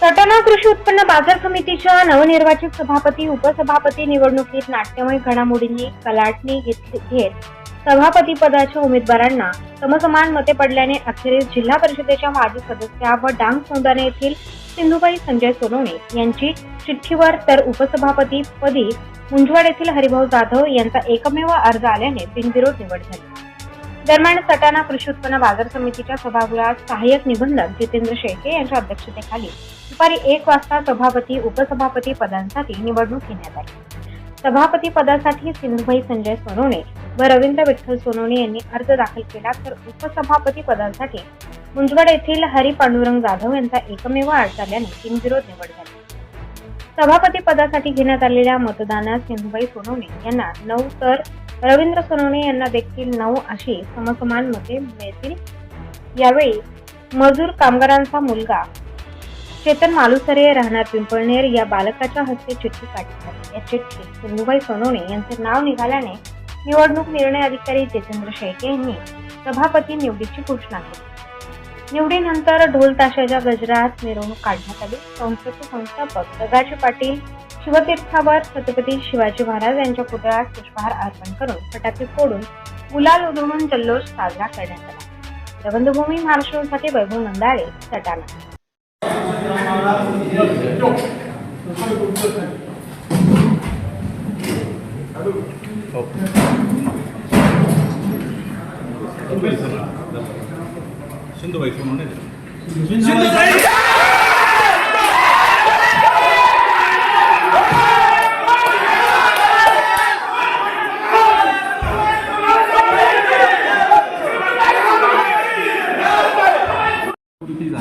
सटाणा कृषी उत्पन्न बाजार समितीच्या नवनिर्वाचित सभापती उपसभापती निवडणुकीत नाट्यमय घडामोडींनी कलाटणी घेत सभापती पदाच्या उमेदवारांना समसमान मते पडल्याने अखेरीस जिल्हा परिषदेच्या माजी सदस्या व डांग सौंदाने येथील सिंधुबाई संजय सोनवणे यांची चिठ्ठीवर तर उपसभापती पदी मुंजवाड येथील हरिभाऊ जाधव यांचा एकमेव अर्ज आल्याने बिनविरोध निवड झाली. दरम्यान सटाणा कृषी उत्पन्न बाजार समितीच्या सभागृहात सहाय्यक निबंधक जितेंद्र शेळके यांच्या अध्यक्षतेखाली दुपारी एक वाजता सभापती उपसभापती पदांसाठी निवडणूक घेण्यात आली. सभापती पदासाठी सिंधुभाई संजय सोनवणे व रवींद्र विठ्ठल सोनवणे यांनी अर्ज दाखल केला तर उपसभापती पदासाठी मुंजगड येथील हरी पांडुरंग जाधव यांचा एकमेव अर्ज आल्याने बिनविरोध निवड झाली. सभापती पदासाठी घेण्यात आलेल्या मतदानात सिंधुबाई सोनवणे यांना नऊ तर रवींद्र सोनवणे यांना देखील नऊ अशी समसमान मते मिळतील. यावेळी मजूर कामगारांचा मुलगा चेतन मालुसरे राहणार पिंपळनेर या बालकाच्या हस्ते चिठ्ठी काढण्यात आली. या चिठ्ठीत सिंधुबाई सोनवणे यांचे नाव निघाल्याने निवडणूक निर्णय अधिकारी जितेंद्र शेळके यांनी सभापती निवडीची घोषणा केली. निवडीनंतर ढोल ताशाच्या गजरात मिरवणूक काढण्यात आली. संस्थेचे संस्थापक दगाजी पाटील शिवतीर्थावर छत्रपती शिवाजी महाराज यांच्या पुतळ्यास पुष्पहार अर्पण करून फटाके फोडून गुलाल उधळून जल्लोष साजरा करण्यात आला. रबंधभूमी महाराष्ट्रासाठी वैभव नंदाळे सटाणा. 신도 바이 손을 내 신도 바이 우리끼리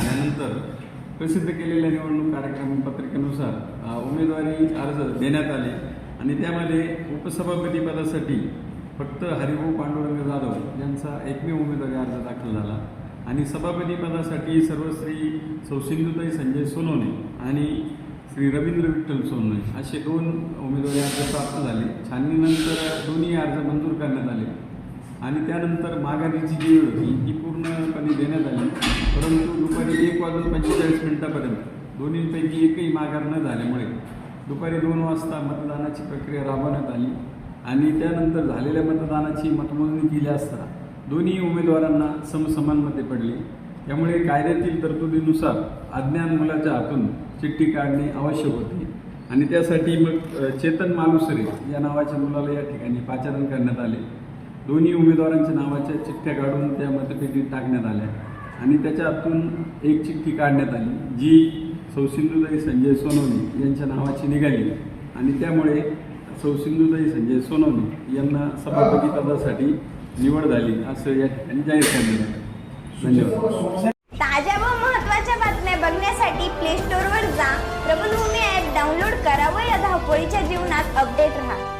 प्रसिद्ध केलेल्या निवडणूक कार्यक्रम पत्रिकेनुसार उमेदवारी अर्ज देण्यात आले आणि त्यामध्ये उपसभापती पदासाठी फक्त हरिभाऊ पांडुरंग जाधव यांचा एकमेव उमेदवारी अर्ज दाखल झाला आणि सभापती पदासाठी सर्वश्री सौसिंधुताई संजय सोनवणे आणि श्री रवींद्र विठ्ठल सोनवणे असे दोन उमेदवारी अर्ज प्राप्त झाले. छाननीनंतर दोन्ही अर्ज मंजूर करण्यात आले. आणि त्यानंतर माघारीची जी वेळ होती ती पूर्णपणे देण्यात आली. परंतु दुपारी एक वाजून पंचेचाळीस मिनिटापर्यंत दोन्हीपैकी एकही माघार न झाल्यामुळे दुपारी दोन वाजता मतदानाची प्रक्रिया राबवण्यात आली आणि त्यानंतर झालेल्या मतदानाची मतमोजणी केली असता दोन्ही उमेदवारांना समसमानमध्ये पडले. त्यामुळे कायद्यातील तरतुदीनुसार अज्ञान मुलाच्या हातून चिठ्ठी काढणे आवश्यक होते. आणि त्यासाठी मग चेतन मालुसरे या नावाच्या मुलाला या ठिकाणी पाचारण करण्यात आले. दोन्ही उमेदवारांच्या नावाच्या चिठ्ठ्या काढून त्या मतपेटीत टाकण्यात आल्या. आणि त्याच्यातून एक चिठ्ठी काढण्यात आली जी सौसिंधुताई संजय सोनवणे यांच्या नावाची निघाली. आणि त्यामुळे सौसिंधुताई संजय सोनवणे यांना सभापती पदासाठी निवड झाली असं या ठिकाणी जाहीर करण्यात आलं. धन्यवाद. ताज्या व महत्त्वाच्या बातम्या बघण्यासाठी प्ले स्टोअरवर जा. प्रबलभूमी ॲप डाउनलोड करा व या धावपळीच्या जीवनात अपडेट राहा.